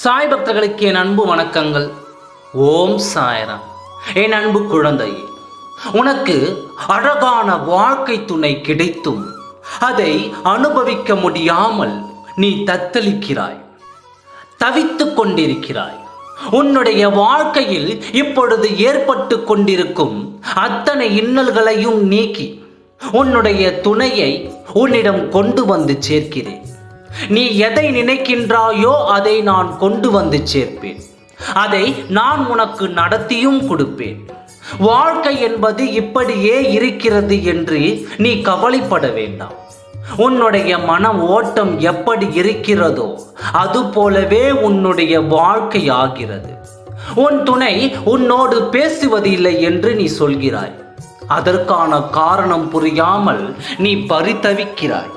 சாய் பக்தர்களுக்கு என் அன்பு வணக்கங்கள். ஓம் சாய்ராம். என் அன்பு குழந்தையே உனக்கு அழகான வாழ்க்கை துணை கிடைத்தும் அதை அனுபவிக்க முடியாமல் நீ தத்தளிக்கிறாய் தவித்து கொண்டிருக்கிறாய். உன்னுடைய வாழ்க்கையில் இப்பொழுது ஏற்பட்டு கொண்டிருக்கும் அத்தனை இன்னல்களையும் நீக்கி உன்னுடைய துணையை உன்னிடம் கொண்டு வந்து சேர்க்கிறேன். நீ எதை நினைக்கின்றாயோ அதை நான் கொண்டு வந்து சேர்ப்பேன். அதை நான் உனக்கு நடத்தியும் கொடுப்பேன். வாழ்க்கை என்பது இப்படியே இருக்கிறது என்று நீ கவலைப்பட வேண்டாம். உன்னுடைய மன ஓட்டம் எப்படி இருக்கிறதோ அது போலவே உன்னுடைய வாழ்க்கை ஆகிறது உன் துணை உன்னோடு பேசுவதில்லை என்று நீ சொல்கிறாய். அதற்கான காரணம் புரியாமல் நீ பரிதவிக்கிறாய்.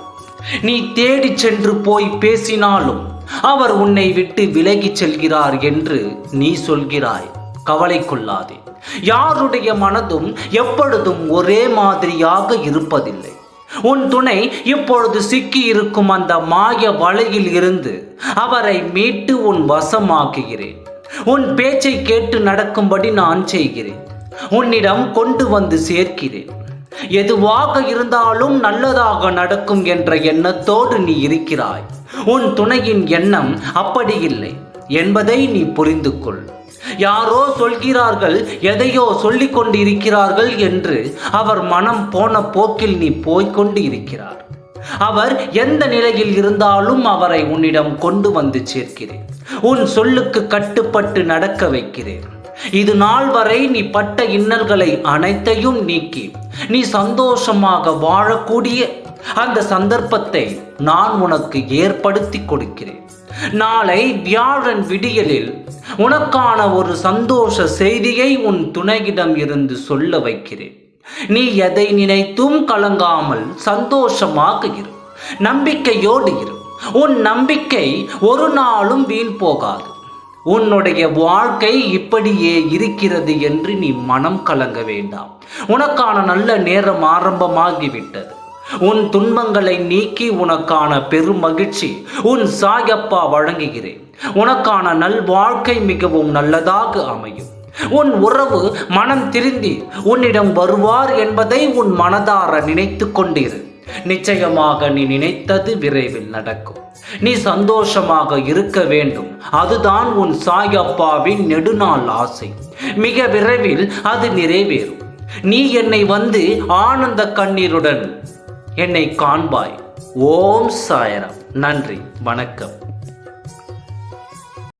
நீ தேடி சென்று போய் பேசினாலும் அவர் உன்னை விட்டு விலகிச் செல்கிறார் என்று நீ சொல்கிறாய். கவலை கொள்ளாதே. யாருடைய மனதும் எப்பொழுதும் ஒரே மாதிரியாக இருப்பதில்லை. உன் துணை இப்பொழுது சிக்கி இருக்கும் அந்த மாய வலையில் இருந்து அவரை மீட்டு உன் வசமாக்குகிறேன். உன் பேச்சை கேட்டு நடக்கும்படி நான் செய்கிறேன். உன்னிடம் கொண்டு வந்து சேர்க்கிறேன். எதுவாக இருந்தாலும் நல்லதாக நடக்கும் என்ற எண்ணத்தோடு நீ இருக்கிறாய். உன் துணையின் எண்ணம் அப்படி இல்லை. என்பதை நீ புரிந்து கொள் யாரோ சொல்கிறார்கள் எதையோ சொல்லிக் கொண்டு இருக்கிறார்கள் என்று அவர் மனம் போன போக்கில் நீ போய்கொண்டு இருக்கிறார். அவர் எந்த நிலையில் இருந்தாலும் அவரை உன்னிடம் கொண்டு வந்து சேர்க்கிறேன். உன் சொல்லுக்கு கட்டுப்பட்டு நடக்க வைக்கிறேன். இது நாள் வரை நீ பட்ட இன்னல்களை அனைத்தையும் நீக்கி. நீ சந்தோஷமாக வாழக்கூடிய அந்த சந்தர்ப்பத்தை நான் உனக்கு ஏற்படுத்தி கொடுக்கிறேன். நாளை வியாழன் விடியலில் உனக்கான ஒரு சந்தோஷ செய்தியை உன் துணையிடம் இருந்து சொல்ல வைக்கிறேன். நீ எதை நினைத்தும் கலங்காமல் சந்தோஷமாக இரு. நம்பிக்கையோடு இரு. உன் நம்பிக்கை ஒரு நாளும் வீண் போகாது. உன்னுடைய வாழ்க்கை இப்படியே இருக்கிறது என்று நீ மனம் கலங்க வேண்டாம். உனக்கான நல்ல நேரம் ஆரம்பமாகிவிட்டது. உன் துன்பங்களை நீக்கி உனக்கான பெரும் மகிழ்ச்சி உன் சாயப்பா வழங்குகிறேன். உனக்கான நல் வாழ்க்கை மிகவும் நல்லதாக அமையும். உன் உறவு மனம் திருந்தி உன்னிடம் வருவார் என்பதை உன் மனதார நினைத்து கொண்டிரு. நிச்சயமாக நீ நினைத்தது விரைவில் நடக்கும். நீ சந்தோஷமாக இருக்க வேண்டும். அதுதான் உன் சாயப்பாவின் நெடுநாள் ஆசை. மிக விரைவில் அது நிறைவேறும். நீ என்னை வந்து ஆனந்த கண்ணீருடன் என்னை காண்பாய். ஓம் சாயரம். நன்றி. வணக்கம்.